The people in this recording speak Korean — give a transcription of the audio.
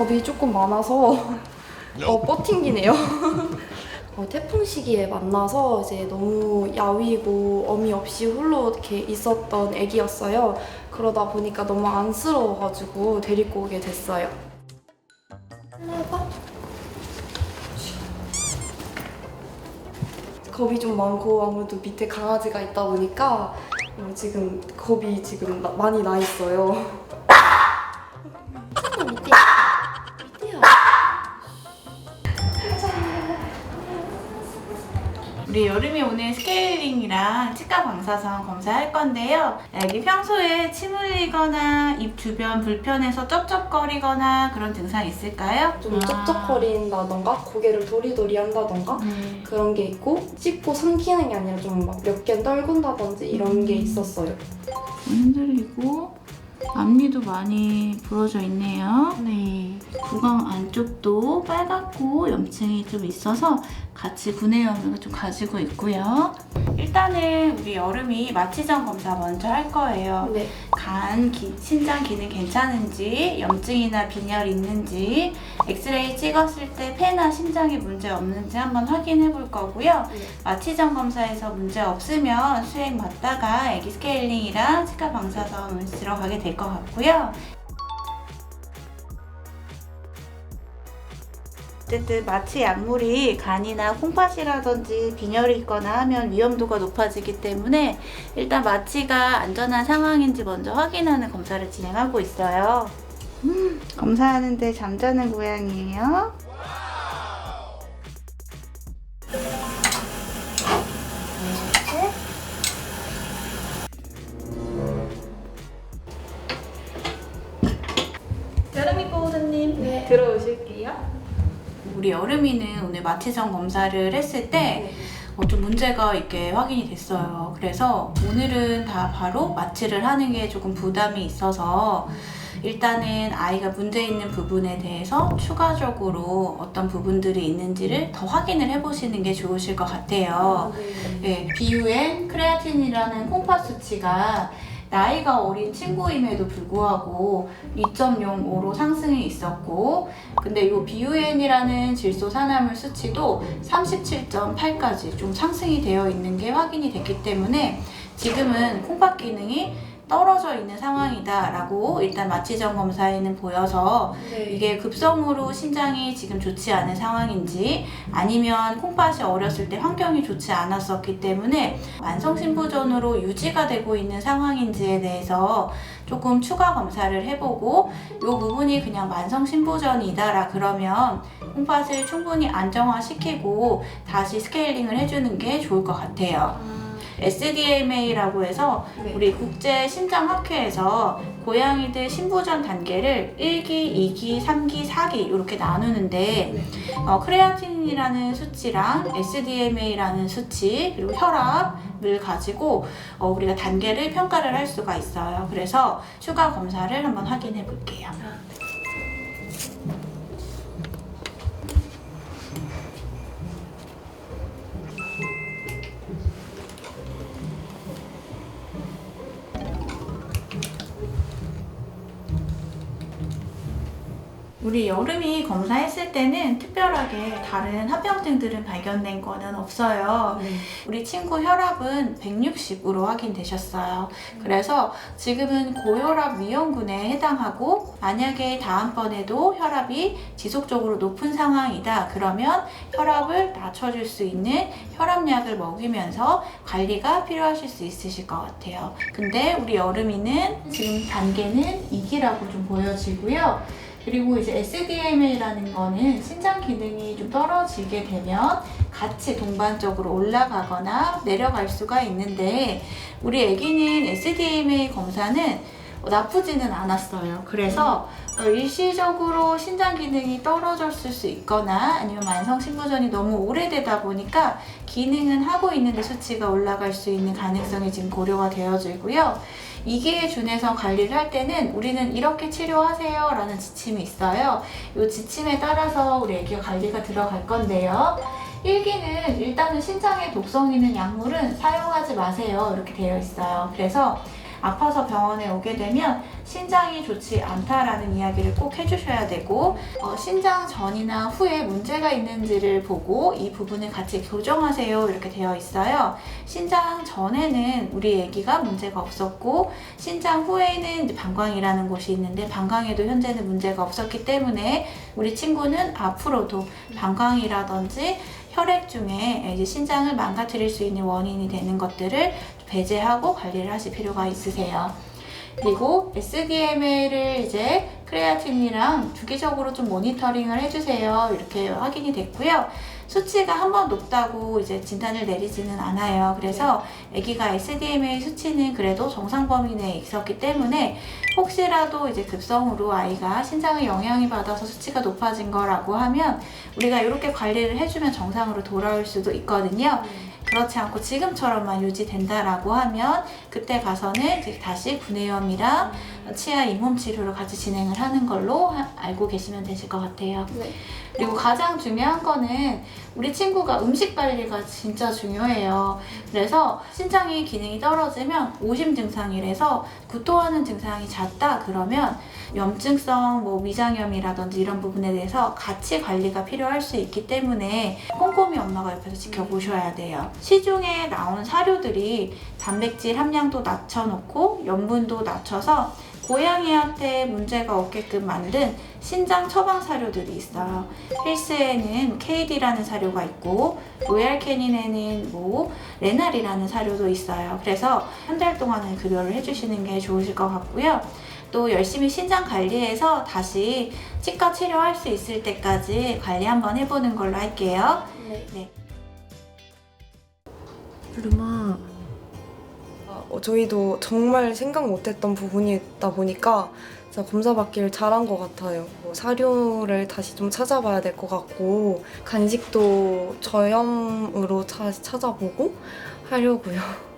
겁이 조금 많아서 어, 뻗팅기네요. 어, 태풍 시기에 만나서 이제 너무 야위고 어미 없이 홀로 이렇게 있었던 애기였어요. 그러다 보니까 너무 안쓰러워가지고 데리고 오게 됐어요. 겁이 좀 많고 아무래도 밑에 강아지가 있다 보니까 어, 지금 겁이 지금 나- 많이 나 있어요. 우리 여름이 오늘 스케일링이랑 치과 방사선 검사할 건데요. 애기 평소에 침 흘리거나 입 주변 불편해서 쩝쩝거리거나 그런 증상 있을까요? 좀 쩝쩝거린다던가 고개를 도리도리 한다던가 네. 그런 게 있고 씹고 삼키는 게 아니라 좀 막 몇 개 떨군다든지 이런 게 있었어요. 흔들리고 앞니도 많이 부러져 있네요. 네. 구강 안쪽도 빨갛고 염증이 좀 있어서 같이 구내염을 좀 가지고 있고요. 일단은 우리 여름이 마취전 검사 먼저 할 거예요. 네. 간, 기, 신장 기능 괜찮은지, 염증이나 빈혈 있는지, 엑스레이 찍었을 때 폐나 심장에 문제 없는지 한번 확인해 볼 거고요. 네. 마취전 검사에서 문제 없으면 수행 맞다가 애기 스케일링이랑 치과 방사선을 들어가게 될 것 같고요. 어쨌든 마취 약물이 간이나 콩팥이라든지 빈혈이 있거나 하면 위험도가 높아지기 때문에 일단 마취가 안전한 상황인지 먼저 확인하는 검사를 진행하고 있어요. 음, 검사하는데 잠자는 고양이에요. 여름이 보호자님 네. 들어오실게요. 우리 여름이는 오늘 마취전 검사를 했을 때 네. 어, 좀 문제가 있게 확인이 됐어요. 그래서 오늘은 다 바로 마취를 하는 게 조금 부담이 있어서 일단은 아이가 문제 있는 부분에 대해서 추가적으로 어떤 부분들이 있는지를 더 확인을 해보시는 게 좋으실 것 같아요. 네, 비유엔 크레아틴이라는 콩팥 수치가 나이가 어린 친구임에도 불구하고 2.05로 상승이 있었고 근데 이 비유엔이라는 질소 산화물 수치도 37.8까지 좀 상승이 되어 있는 게 확인이 됐기 때문에 지금은 콩팥 기능이 떨어져 있는 상황이다라고 일단 마취전 검사에는 보여서 네. 이게 급성으로 신장이 지금 좋지 않은 상황인지 아니면 콩팥이 어렸을 때 환경이 좋지 않았었기 때문에 만성신부전으로 유지가 되고 있는 상황인지에 대해서 조금 추가 검사를 해보고 이 부분이 그냥 만성신부전이다라 그러면 콩팥을 충분히 안정화시키고 다시 스케일링을 해주는 게 좋을 것 같아요. SDMA라고 해서 네. 우리 국제심장학회에서 고양이들 신부전 단계를 1기, 2기, 3기, 4기 이렇게 나누는데 어, 크레아틴이라는 수치랑 SDMA라는 수치 그리고 혈압을 가지고 어, 우리가 단계를 평가를 할 수가 있어요. 그래서 추가 검사를 한번 확인해 볼게요. 우리 여름이 검사했을 때는 특별하게 다른 합병증들은 발견된 거는 없어요. 네. 우리 친구 혈압은 160으로 확인되셨어요. 그래서 지금은 고혈압 위험군에 해당하고 만약에 다음번에도 혈압이 지속적으로 높은 상황이다. 그러면 혈압을 낮춰줄 수 있는 혈압약을 먹이면서 관리가 필요하실 수 있으실 것 같아요. 근데 우리 여름이는 지금 단계는 2기라고 좀 보여지고요. 그리고 이제 SDMA라는 거는 신장 기능이 좀 떨어지게 되면 같이 동반적으로 올라가거나 내려갈 수가 있는데 우리 아기는 SDMA 검사는 나쁘지는 않았어요. 그래서 어, 일시적으로 신장 기능이 떨어졌을 수 있거나 아니면 만성 신부전이 너무 오래되다 보니까 기능은 하고 있는데 수치가 올라갈 수 있는 가능성이 지금 고려가 되어지고요. 이기에 준해서 관리를 할 때는 우리는 이렇게 치료하세요 라는 지침이 있어요. 이 지침에 따라서 우리 애기가 관리가 들어갈 건데요. 일기는 일단은 신장에 독성 있는 약물은 사용하지 마세요. 이렇게 되어 있어요. 그래서 아파서 병원에 오게 되면 신장이 좋지 않다라는 이야기를 꼭 해주셔야 되고 어, 신장 전이나 후에 문제가 있는지를 보고 이 부분을 같이 교정하세요 이렇게 되어 있어요. 신장 전에는 우리 아기가 문제가 없었고 신장 후에는 방광이라는 곳이 있는데 방광에도 현재는 문제가 없었기 때문에 우리 친구는 앞으로도 방광이라든지 혈액 중에 이제 신장을 망가뜨릴 수 있는 원인이 되는 것들을 배제하고 관리를 하실 필요가 있으세요. 그리고 SDMA를 이제 크레아틴이랑 주기적으로 좀 모니터링을 해주세요. 이렇게 확인이 됐고요. 수치가 한 번 높다고 이제 진단을 내리지는 않아요. 그래서 아기가 SDMA 수치는 그래도 정상 범위 내에 있었기 때문에 혹시라도 이제 급성으로 아이가 신장에 영향이 받아서 수치가 높아진 거라고 하면 우리가 이렇게 관리를 해주면 정상으로 돌아올 수도 있거든요. 그렇지 않고 지금처럼만 유지된다라고 하면 그때 가서는 다시 구내염이랑 치아 잇몸 치료를 같이 진행을 하는 걸로 하- 알고 계시면 되실 것 같아요. 네. 그리고 가장 중요한 거는 우리 친구가 음식 관리가 진짜 중요해요. 그래서 신장의 기능이 떨어지면 오심 증상이라서 구토하는 증상이 잦다 그러면 염증성 뭐 위장염이라든지 이런 부분에 대해서 같이 관리가 필요할 수 있기 때문에 꼼꼼히 엄마가 옆에서 지켜보셔야 돼요. 시중에 나온 사료들이 단백질 함량도 낮춰놓고 염분도 낮춰서 고양이한테 문제가 없게끔 만든 신장 처방 사료들이 있어요. 힐스에는 KD라는 사료가 있고 로얄 캐닌에는 뭐 레날이라는 사료도 있어요. 그래서 한 달 동안은 급여를 해주시는 게 좋으실 것 같고요. 또 열심히 신장 관리해서 다시 치과 치료할 수 있을 때까지 관리 한번 해보는 걸로 할게요. 네. 네. 루마 어, 저희도 정말 생각 못했던 부분이다 보니까 진짜 검사 받기를 잘한 것 같아요. 뭐 사료를 다시 좀 찾아봐야 될 것 같고 간식도 저염으로 찾아보고 하려고요.